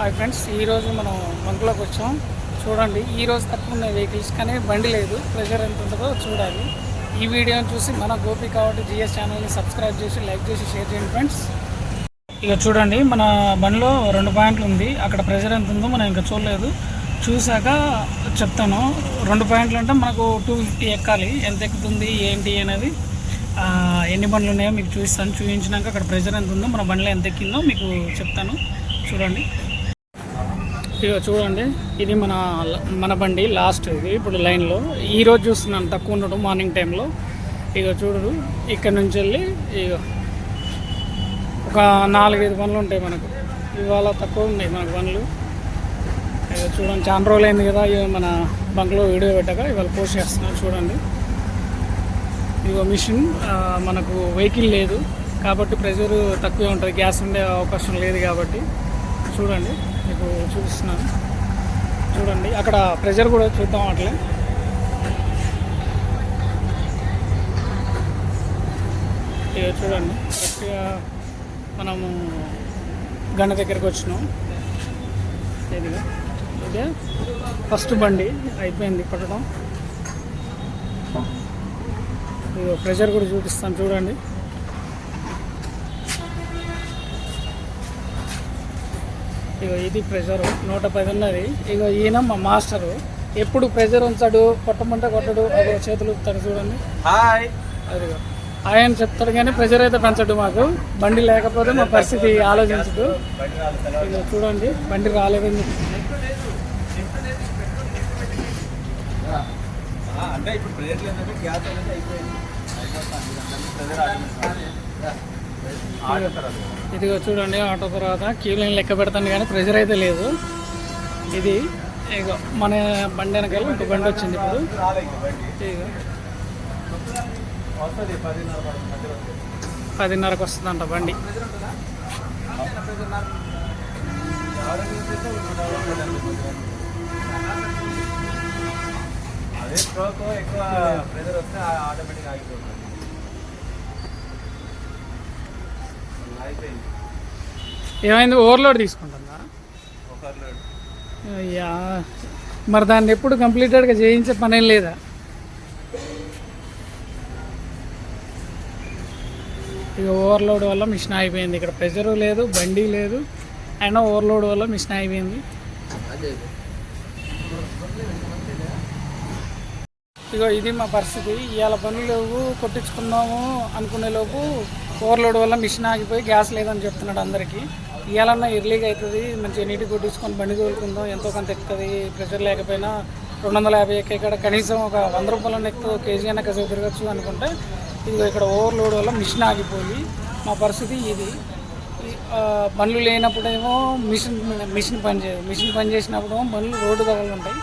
Hi friends ఈరోజు మనం బంకులోకి వచ్చాం. చూడండి ఈ రోజు తక్కువ ఉన్న వెహికల్స్ కానీ బండి లేదు. ప్రెషర్ ఎంత ఉంటుందో చూడాలి. ఈ వీడియోని చూసి మన గోపి కాబట్టి జిఎస్ ఛానల్ని సబ్స్క్రైబ్ చేసి లైక్ చేసి షేర్ చేయండి ఫ్రెండ్స్. ఇక చూడండి మన బండిలో రెండు పాయింట్లు ఉంది. అక్కడ ప్రెషర్ ఎంత ఉందో మనం ఇంకా చూడలేదు. చూశాక చెప్తాను. రెండు పాయింట్లు అంటే మనకు టూ ఫిఫ్టీ ఎక్కాలి. ఎంత ఎక్కుతుంది ఏంటి అనేది ఎన్ని బండ్లు ఉన్నాయో మీకు చూపిస్తాను చూపించినాక అక్కడ ప్రెషర్ ఎంత ఉందో మన బండిలో ఎంత ఎక్కిందో మీకు చెప్తాను. చూడండి. ఇక చూడండి ఇది మన మన బండి లాస్ట్ ఇది. ఇప్పుడు లైన్లో ఈరోజు చూస్తున్నాను తక్కువ ఉండడం మార్నింగ్ టైంలో ఇక చూడరు ఇక్కడ నుంచి వెళ్ళి ఇక ఒక నాలుగైదు పనులు ఉంటాయి మనకు. ఇవాళ తక్కువ ఉన్నాయి మనకు పనులు ఇక చూడండి చాలా రోజులు అయింది కదా ఇక మన బంక్లో వీడియో పెట్టాక ఇవాళ పోస్ట్ చేస్తున్నాను చూడండి. ఇదిగో మిషన్ మనకు వెహికల్ లేదు. కాబట్టి ప్రెషర్ తక్కువే ఉంటుంది గ్యాస్ ఉండే అవకాశం లేదు కాబట్టి. చూడండి. మీకు చూపిస్తున్నాను చూడండి అక్కడ ప్రెషర్ కూడా చూద్దాం అట్లే. ఇక చూడండి కరెక్ట్గా మనము గంట దగ్గరికి వచ్చినాం. ఇదిగా ఇదే ఫస్ట్ బండి అయిపోయింది కొట్టడం. ఇదిగో ప్రెషర్ కూడా చూపిస్తాను చూడండి. ఇగో ఇది ప్రెషర్ నూట పది ఉన్నది ఇగో ఈయన మా మాస్టరు ఎప్పుడు ప్రెషర్ ఉంచాడు కొట్టమంటే కొట్టడు అదో చేతులు ఊపుతాడు చూడండి. హాయ్ అదిగో. ఆయన చెప్తాడు కానీ ప్రెషర్ అయితే పెంచడు మాకు. బండి లేకపోతే మా పరిస్థితి ఆలోచించదు. ఇగో చూడండి బండి రాలేదని చెప్తుంది. అంటే ఇప్పుడు ప్రేయర్ గ్యాస్ అనేది అయిపోయింది. అయిపోతుంది అది ఇదిగో చూడండి ఆటో తర్వాత క్యూ లైన్ లెక్క పెడతాను కానీ ప్రెషర్ అయితే లేదు. ఇది ఇగో మన బండి వెనకాల ఇంకో బండి వచ్చింది ఇప్పుడు. పదిన్నరకు వస్తుందంట బండి. అదే ఎక్కువ ప్రెజర్ వస్తే ఆటోమేటిక్ ఆగిపోతుంది. అయిపోయింది. ఏమైంది? ఓవర్లోడ్ తీసుకుంటుందా? అయ్యా మరి దాన్ని ఎప్పుడు కంప్లీటెడ్గా చేయించే పనేం లేదా? ఇక ఓవర్లోడ్ వల్ల మిషన్ అయిపోయింది ఇక్కడ ప్రెషరు లేదు బండి లేదు అయినా ఓవర్లోడ్ వల్ల మిషన్ అయిపోయింది ఇగో ఇది మా పరిస్థితి. ఇవాళ పనులు లేవు కొట్టించుకుందాము అనుకునే లోపు ఓవర్లోడ్ వల్ల మిషన్ ఆగిపోయి గ్యాస్ లేదని చెప్తున్నాడు అందరికీ. ఇవాళన్నా ఎర్లీగా అవుతుంది మంచిగా నీటి కొట్టించుకొని బండి తోలుకుందాం ఎంతో కొంత ఎక్కుతుంది ప్రెషర్ లేకపోయినా రెండు వందల యాభై ఎక్క ఇక్కడ కనీసం ఒక వంద రూపాయల ఎక్కువ కేజీ అయినా కసేపు తిరగచ్చు అనుకుంటే ఇదిగో ఇక్కడ ఓవర్లోడ్ వల్ల మిషన్ ఆగిపోయి మా పరిస్థితి ఇది. బండ్లు లేనప్పుడేమో మిషన్ మిషన్ పనిచేయదు మిషన్ పని చేసినప్పుడు బండ్లు రోడ్డు దగ్గర ఉంటాయి.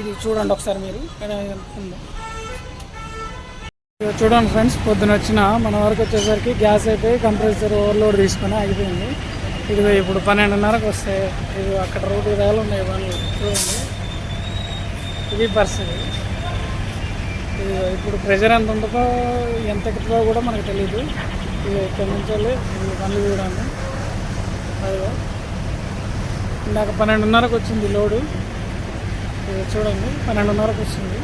ఇది చూడండి ఒకసారి మీరు. చూడండి ఫ్రెండ్స్ పొద్దున వచ్చిన మన వరకు వచ్చేసరికి గ్యాస్ అయిపోయి కంప్రెసర్ ఓవర్లోడ్ తీసుకొని ఆగిపోయింది. ఇదిగో ఇప్పుడు పన్నెండున్నరకు వస్తే ఇది అక్కడ రోడ్డు దగ్గర ఉన్నాయి బండ్లు చూడండి. ఇది పరిస్థితి. ఇది ఇప్పుడు ప్రెషర్ ఎంత ఉంటుందో ఎంత ఎక్కుతుందో కూడా మనకు తెలియదు ఇది ఇక్కడ నుంచి వెళ్ళి ఇది బండ్లు చూడండి. అదిగో. ఇందాక పన్నెండున్నరకు వచ్చింది లోడు. ఇది చూడండి పన్నెండున్నరకు వస్తుంది.